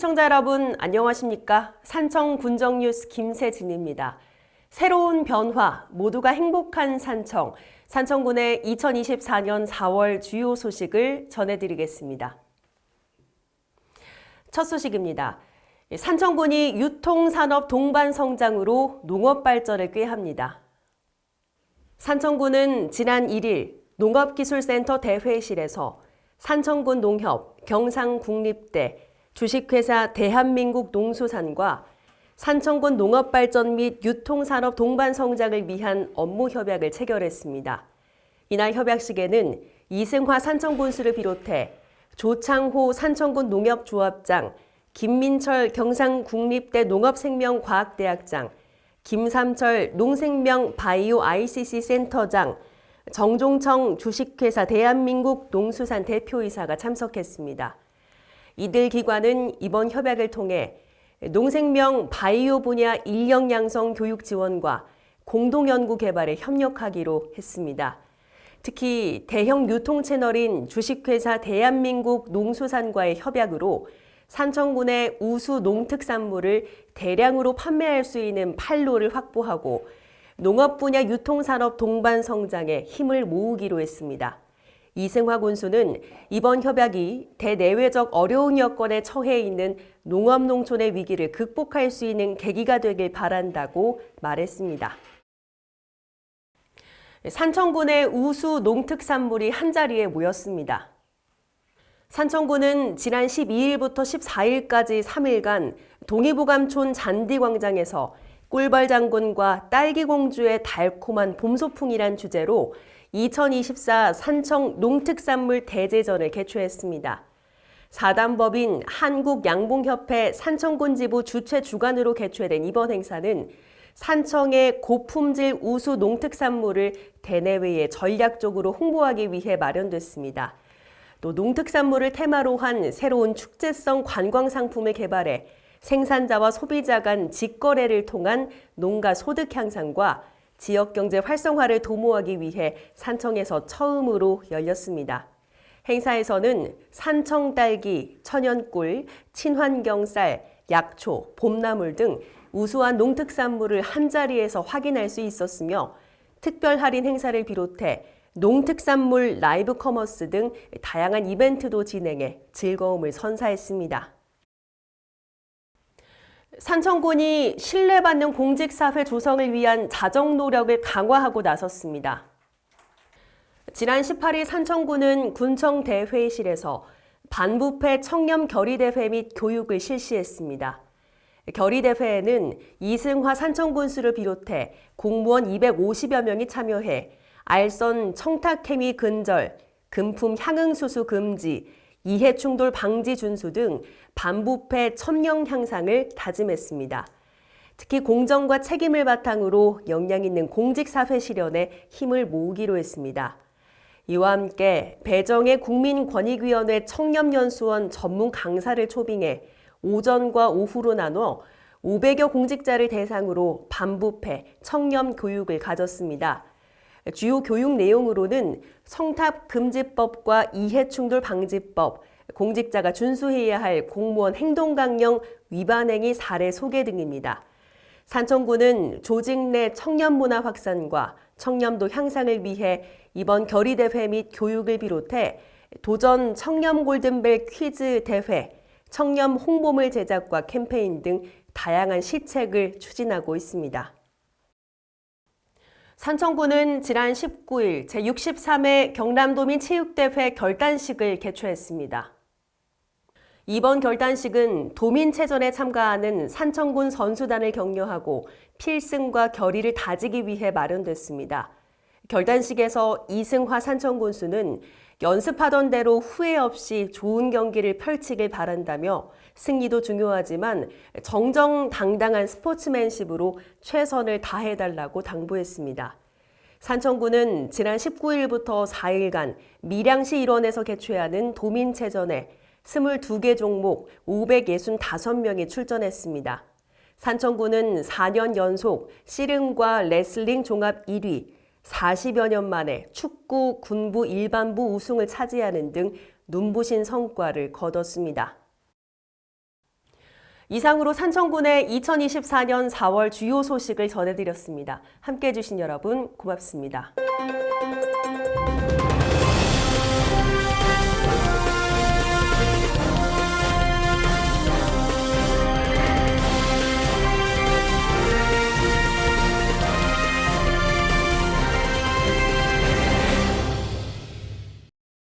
시청자 여러분 안녕하십니까? 산청 군정 뉴스 김세진입니다. 새로운 변화, 모두가 행복한 산청, 산청군의 2024년 4월 주요 소식을 전해드리겠습니다. 첫 소식입니다. 산청군이 유통산업 동반 성장으로 농업 발전을 꾀합니다. 산청군은 지난 1일 농업기술센터 대회실에서 산청군 농협, 경상국립대, 주식회사 대한민국 농수산과 산청군 농업발전 및 유통산업 동반 성장을 위한 업무 협약을 체결했습니다. 이날 협약식에는 이승화 산청군수를 비롯해 조창호 산청군 농협조합장, 김민철 경상국립대 농업생명과학대학장, 김삼철 농생명 바이오 ICC 센터장, 정종청 주식회사 대한민국 농수산 대표이사가 참석했습니다. 이들 기관은 이번 협약을 통해 농생명 바이오 분야 인력 양성 교육 지원과 공동 연구 개발에 협력하기로 했습니다. 특히 대형 유통 채널인 주식회사 대한민국 농수산과의 협약으로 산청군의 우수 농특산물을 대량으로 판매할 수 있는 판로를 확보하고 농업 분야 유통산업 동반 성장에 힘을 모으기로 했습니다. 이승화 군수는 이번 협약이 대내외적 어려운 여건에 처해 있는 농업 농촌의 위기를 극복할 수 있는 계기가 되길 바란다고 말했습니다. 산청군의 우수 농특산물이 한자리에 모였습니다. 산청군은 지난 12일부터 14일까지 3일간 동의보감촌 잔디광장에서 꿀벌 장군과 딸기 공주의 달콤한 봄 소풍이란 주제로 2024 산청 농특산물 대제전을 개최했습니다. 사단법인 한국양봉협회 산청군 지부 주최 주관으로 개최된 이번 행사는 산청의 고품질 우수 농특산물을 대내외에 전략적으로 홍보하기 위해 마련됐습니다. 또 농특산물을 테마로 한 새로운 축제성 관광 상품을 개발해 생산자와 소비자 간 직거래를 통한 농가 소득 향상과 지역 경제 활성화를 도모하기 위해 산청에서 처음으로 열렸습니다. 행사에서는 산청 딸기, 천연꿀, 친환경 쌀, 약초, 봄나물 등 우수한 농특산물을 한자리에서 확인할 수 있었으며 특별 할인 행사를 비롯해 농특산물 라이브 커머스 등 다양한 이벤트도 진행해 즐거움을 선사했습니다. 산청군이 신뢰받는 공직사회 조성을 위한 자정 노력을 강화하고 나섰습니다. 지난 18일 산청군은 군청 대회의실에서 반부패 청렴 결의대회 및 교육을 실시했습니다. 결의대회에는 이승화 산청군수를 비롯해 공무원 250여 명이 참여해 알선 청탁행위 근절, 금품 향응수수 금지, 이해 충돌 방지 준수 등 반부패 첨령 향상을 다짐했습니다. 특히 공정과 책임을 바탕으로 역량 있는 공직사회 실현에 힘을 모으기로 했습니다. 이와 함께 배정의 국민권익위원회 청렴연수원 전문 강사를 초빙해 오전과 오후로 나눠 500여 공직자를 대상으로 반부패, 청렴 교육을 가졌습니다. 주요 교육 내용으로는 성탑 금지법과 이해 충돌 방지법, 공직자가 준수해야 할 공무원 행동 강령 위반 행위 사례 소개 등입니다. 산청구는 조직 내 청년 문화 확산과 청렴도 향상을 위해 이번 결의 대회 및 교육을 비롯해 도전 청렴 골든벨 퀴즈 대회, 청렴 홍보물 제작과 캠페인 등 다양한 시책을 추진하고 있습니다. 산청구는 지난 19일 제63회 경남도민 체육대회 결단식을 개최했습니다. 이번 결단식은 도민체전에 참가하는 산청군 선수단을 격려하고 필승과 결의를 다지기 위해 마련됐습니다. 결단식에서 이승화 산청군수는 연습하던 대로 후회 없이 좋은 경기를 펼치길 바란다며 승리도 중요하지만 정정당당한 스포츠맨십으로 최선을 다해달라고 당부했습니다. 산청구는 지난 19일부터 4일간 밀양시 일원에서 개최하는 도민체전에 22개 종목 565명이 출전했습니다. 산청구는 4년 연속 씨름과 레슬링 종합 1위, 40여 년 만에 축구, 군부 일반부 우승을 차지하는 등 눈부신 성과를 거뒀습니다. 이상으로 산청군의 2024년 4월 주요 소식을 전해드렸습니다. 함께 해주신 여러분 고맙습니다.